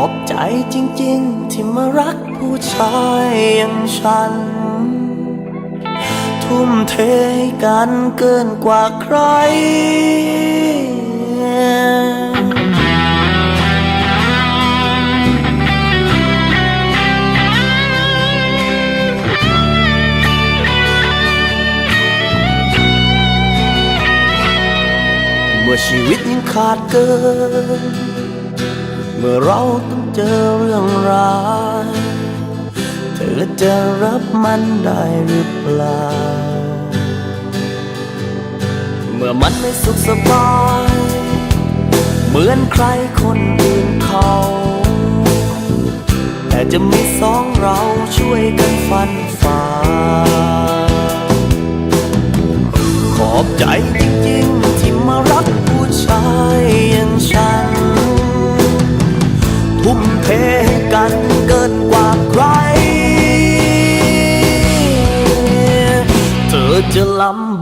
อบใจจริงๆ ที่มารักผู้ชายอย่างฉัน ทุ่มเทให้กันเกินกว่าใคร เมื่อชีวิตยังขาดเกิน เมื่อเราต้องเจอเรื่องร้าย เธอจะรับมันได้หรือเปล่า เมื่อมันไม่สุขสบาย เหมือนใครคนอื่นเขา แต่จะมีสองเราช่วยกันฟันฝ่า ขอบใจจริงๆ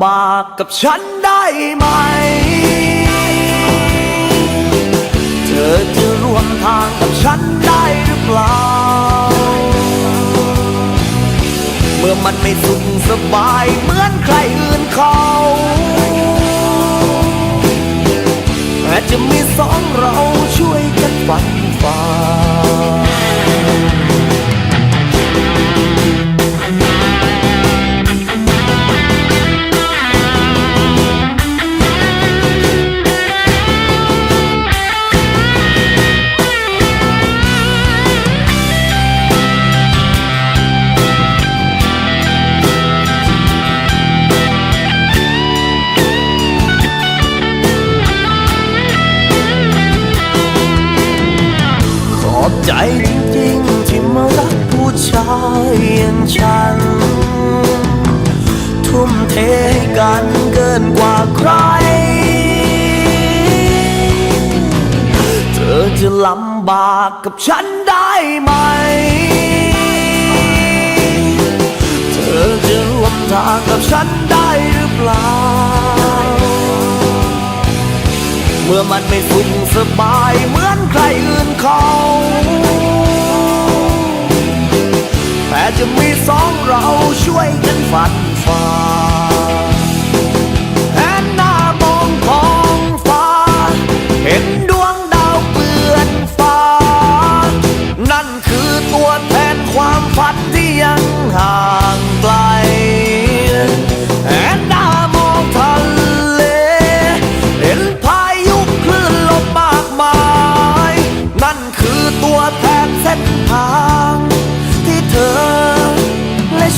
ำบากกับฉันได้ไหม เธอจะร่วมทางกับฉันได้หรือเปล่า เมื่อมันไม่สุขสบายเหมือนใครอื่นเขาแต่จะมีสองเราช่วยกันฟันฝ่า ใจจริงๆที่มารักผู้ชายอย่างฉัน ทุ่มเทให้กันเกินกว่าใคร เธอจะลำบากกับฉันได้ไหม เธอจะร่วมทางกับฉันได้หรือเปล่า เมื่อมันไม่สุขสบายเหมือนใครอื่นเขา ช่วยกันฝัน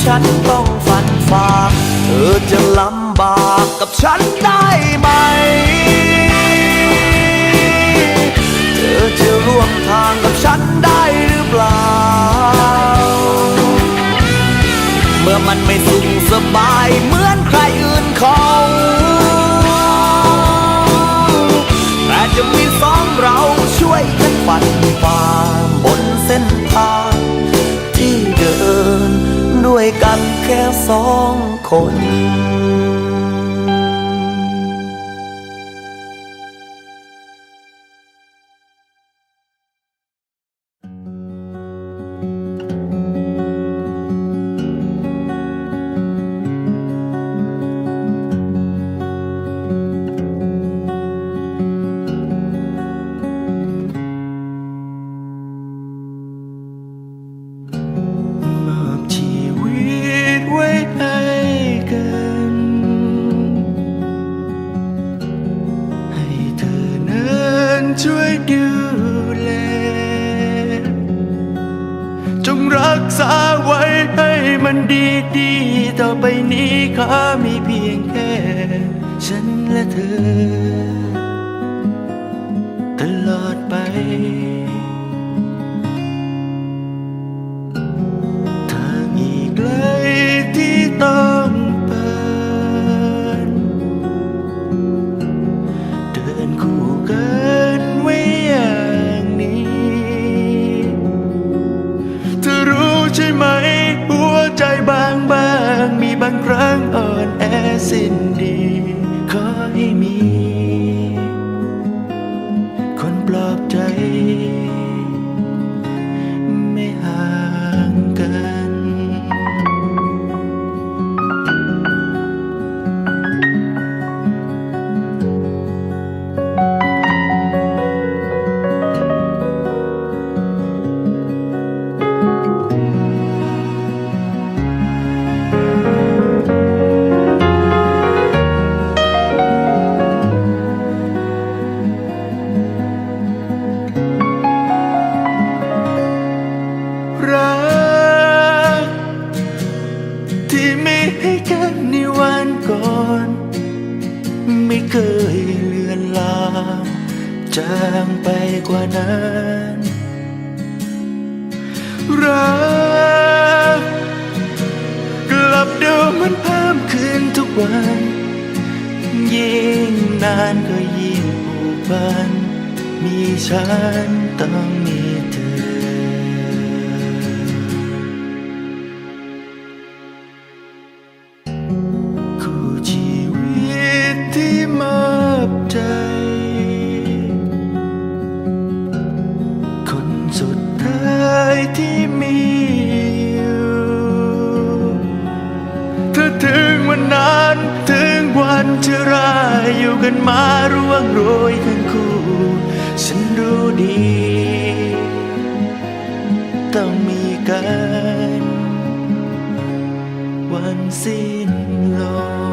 ฉันต้องฝันฝ่าเธอจะลำบากกับฉันได้ไหม เธอจะร่วมทางกับฉันได้หรือเปล่า เมื่อมันไม่สุขสบายเหมือนใครอื่นขอ ด้วยกันแค่สองคนันดีดีๆต่อไปนี้ขอมีเพียงแค่ ฉันและเธอ ตลอดไปทางอีกไกลที่ต้อง บางครั้งอ่อนแอสิ้นดี กันในวันก่อน ไม่เคยเลือนลางจางไปกว่านั้นรักกลับเดิมมันเพิ่มขึ้นทุกวัน ยิ่งนานก็ยิ่งผูกพัน มีฉันต้องมี กันมาร่วงโรยทั้งคู่ ฉันรู้ดี ต้องมีกัน วันสิ้นลก